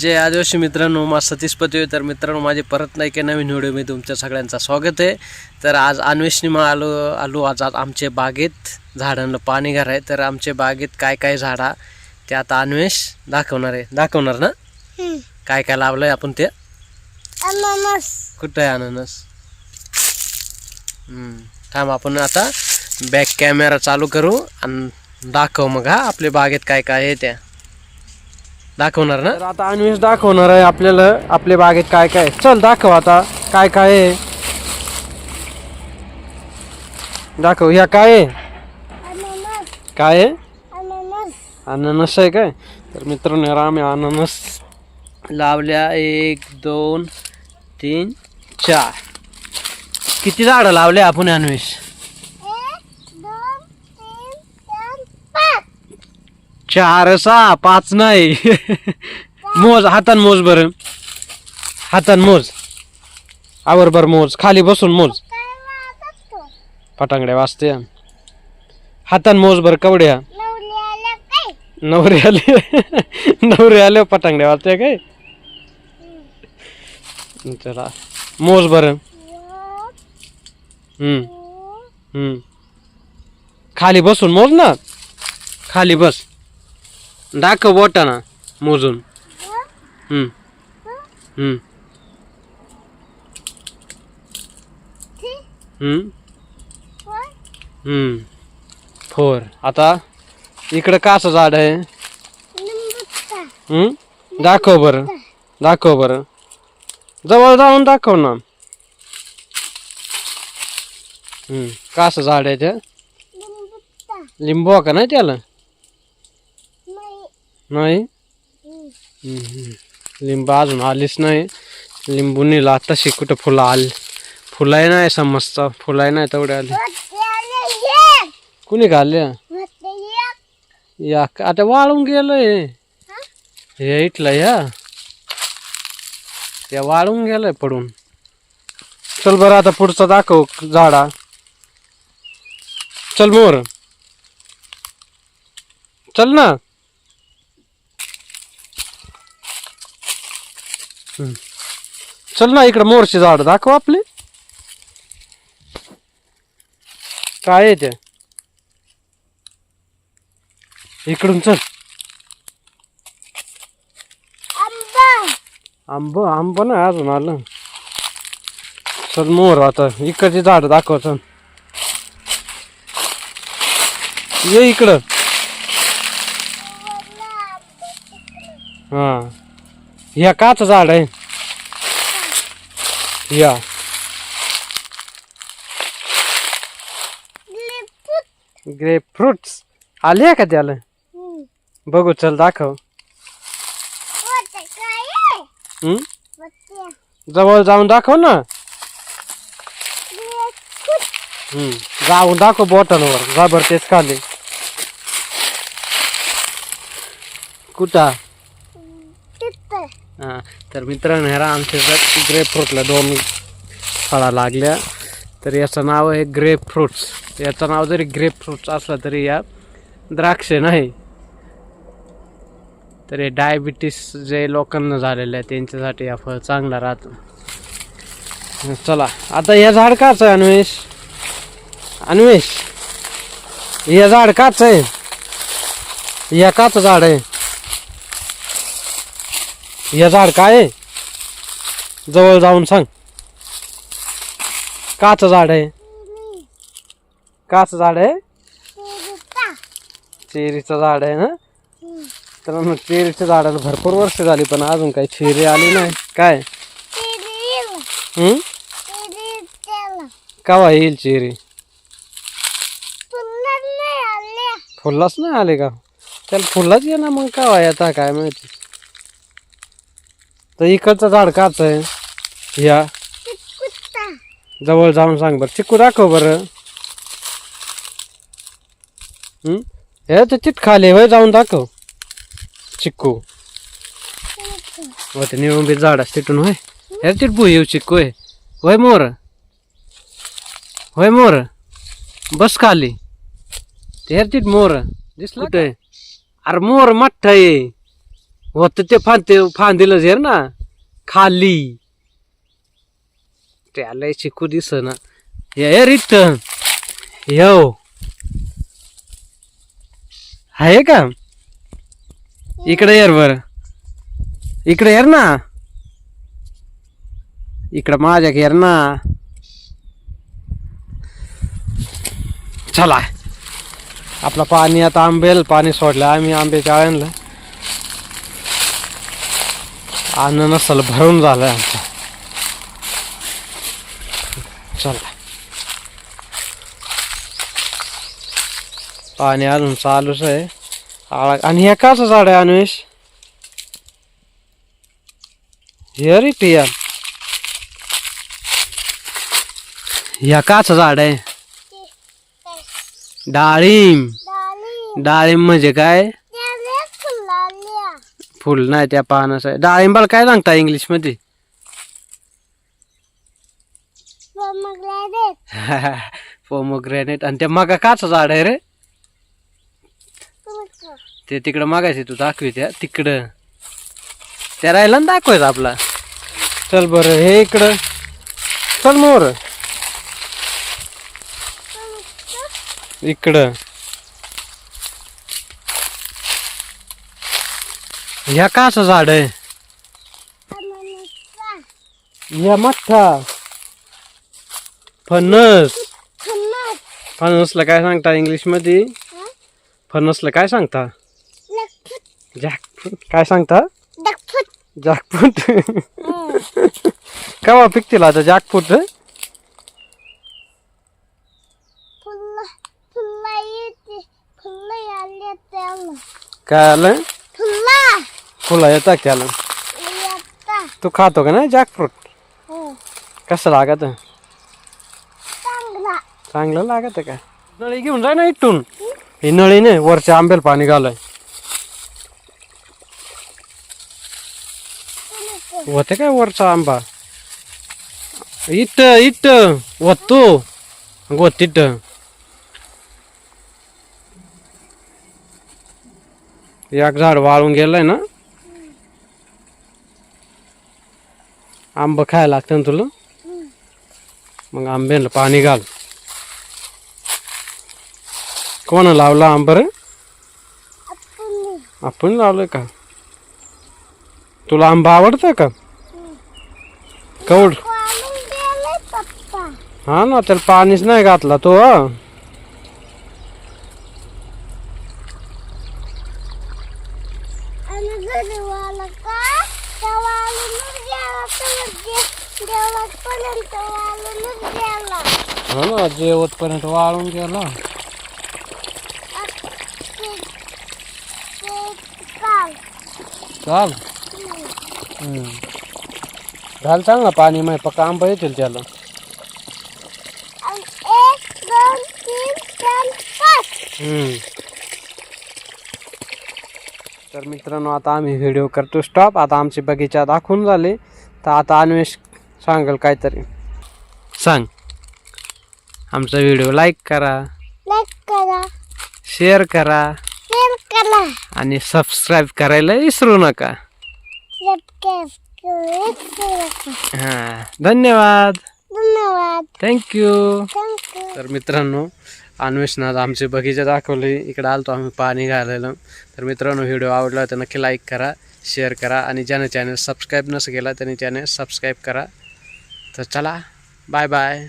जय आदिवासी मित्रांनो मा सतीश पतवे तर मित्रांनो माझे परत नाही की नवीन व्हिडिओ मी तुमच्या सगळ्यांचं स्वागत आहे. तर आज अन्वेषणी मग आलो आलो आज आज आमच्या बागेत झाडांना पाणी घालाय. तर आमच्या बागेत काय काय झाडा ते आता अन्वेष दाखवणार आहे. दाखवणार ना? काय काय लावलंय आपण ते? अननस. कुठं आहे अननस? थांब आपण आता बॅक कॅमेरा चालू करू आणि दाखव मग हा आपल्या बागेत काय काय आहे त्या. दाखवणार ना? तर आता अन्वेष दाखवणार आहे आपल्याला आपल्या बागेत काय काय आहे. चल दाखव आता काय काय आहे. दाखव ह्या काय आहे? अननस. काय आहे? अननस. अननस आहे काय? तर मित्रांनो यार आम्ही अननस लावल्या. एक दोन तीन चार. किती झाडं लावले आपण अन्वेष एक दोन तीन चार पाच चार सहा पाच नाही. मोज हातान मोज बरं. हातान मोज. आवरभर मोज. खाली बसून मोज. पटांगड्या वाजते हातान मोज बर कवड्या. आल्या नवरे आले नवरे आले पटांगड्या वाजते काय? चला. मोज बरं. हम्म. हम्म. खाली बसून मोज ना? खाली बस. दाखव बोटाना मोजून. हम्म. हम्म. हम्म. फोर, हम्म. फोर. आता इकडं काचं झाड आहे. हम्म. दाखव बरं. दाखव बरं. जवळ जाऊन दाखव ना. हम्म. काचं झाड आहे ते. लिंबू का नाही त्याला? नाही? नाही लिंबू अजून आलीच नाही. लिंबू नेला तशी कुठं फुलं आली? फुलाही नाही समजतं फुलाही नाही तेवढे आली. आले कुणी घाल्या या आता वाळून गेलंय. हे इथलं या. त्या वाळून गेलंय पडून. चल बरं आता पुढचं दाखव झाडा. चल मोर. चल ना. चल ना इकडं मोरचे झाड दाखव आपले. काय आहे ते? इकडून चल. आंबा. आंब नाही अजून आलं. चल मोर आता इकडची झाड दाखव चल. ये इकडं. हा. ह्या काच झाड आहे या लिंबू ग्रेप फ्रुट्स आले का त्याला. बघू चल दाखव जवळ जाऊन दाखव ना. जाऊन दाखव बॉटलवर जबर तेच खाली कुठं तर मित्रांनो ह्या आमच्या ग्रेपफ्रूटला दोन फळा लागल्या तर याचं नाव आहे ग्रेपफ्रूट्स याचं नाव जरी ग्रेपफ्रूट्स असलं तरी या द्राक्ष नाही. तर हे डायबिटीस जे लोकांना झालेलं आहे त्यांच्यासाठी हा फळ चांगला राहतो. चला आता हे झाड काच आहे अन्वेष? अन्वेष हे झाड काच आहे? हे काच झाड आहे? हे झाड काय आहे? जाऊन सांग. काच झाड आहे? काच झाड आहे? पेरूचा. चेरीचं झाड आहे ना. तर मग भरपूर वर्ष अजून चेरी आली नाही. चेरी? पुन्हा नाही आले. का? त्याला फुल्लाच ये ना मग कवा येता तर इकडचं झाड काच आहे या जवळ जाऊन सांग बरं. चिक्कू दाखव बरं. हं? तर चिट खाली वय जाऊन दाखव. चिक्कू हो ते निळुंबी झाड असते तिथून होय. हे चिटबू येऊ चिक्कू आहे. होय मोर. होय मोर. बस खाली. ते मोर. दिसलं कुठे अरे मोर मठ्ठ आहे. होत ते फान ते झेर ना खाली. त्याला शिकू दिस ना ये रित यो. आहे का? इकडे येर बर. इकडे येर ना. इकडं माझ्या येर ना. चला. आपलं पाणी आता आंबेल पाणी सोडलं. आम्ही आंब्याच्या आळ्यांना अन्न नसल भरून झालंय आमचं. चला. पाणी अजून चालूच आहे. आळा आणि हे काच झाड आहे अन्वेष हे रे टिया ह्या काच झाड आहे? डाळिंब. डाळिंब म्हणजे काय? फुल नाही त्या पानाचं डाळिंबाला काय सांगता इंग्लिशमध्ये पोमोग्रॅनेट आणि त्या मगा काच झाड आहे रे? ते तिकडं मागायचे तू दाखवी त्या तिकडं. त्या राहिला ना दाखवायचं आपला. चल बरं हे इकडं. चल मोर. इकडं. ह्या काच झाड आहे? ह्या मठ्ठा. फणस. फणसला काय सांगता इंग्लिशमध्ये? फणसला काय सांगता? जॅकफ्रूट काय सांगता? जॅकफ्रूट केव्हा पिकतील आता जॅकफ्रूट काय आलं? फुलं येतात त्याला. तू खातो का ना जॅकफ्रूट? हो. कसं लागत? चांगला. लागत का? नळी घेऊन जाय ना इथून. ही नळी नाही वरच्या आंब्याला पाणी घालाय. होते काय वरचा आंबा? इट इट वतो गोत इट एक झाड वाळून गेलंय ना? आंबा खायला लागतं ना तुला? मग आंब्याला पाणी घाल. कोण लावला आंबर आपण आपण का? तुला आंबा आवडतं का? कवड? हा ना त्याला पाणीच नाही घातला तो हं. आणि घरी वाला का त्या वाळूनच गेला तर जे देवळापर्यंत वाळूनच गेला हा ना जेवतपर्यंत वाळून गेला. ते ते चाल घाल ना पाणी माय पक्का आंबा येतील त्याला. तर मित्रांनो आता आम्ही व्हिडिओ करतो. स्टॉप आता आमची बगीचा दाखवून झाले. तर आता अन्वेष सांगल काहीतरी. सांग. आमचा व्हिडिओ लाईक करा. लाईक करा. शेअर करा. शेअर करा. आणि सबस्क्राईब करायला विसरू नका. हां. धन्यवाद. धन्यवाद. थँक्यू थँक्यू तर मित्रांनो अन्वेषणात आमचे बगीचा दाखवले. इकडे आलतो आम्ही पाणी घालायला. तर मित्रांनो व्हिडिओ आवडला तर नक्की लाईक करा. शेअर करा आणि ज्याने चॅनल सबस्क्राईब नसं केला त्याने चॅनल सबस्क्राईब करा. तर चला बाय बाय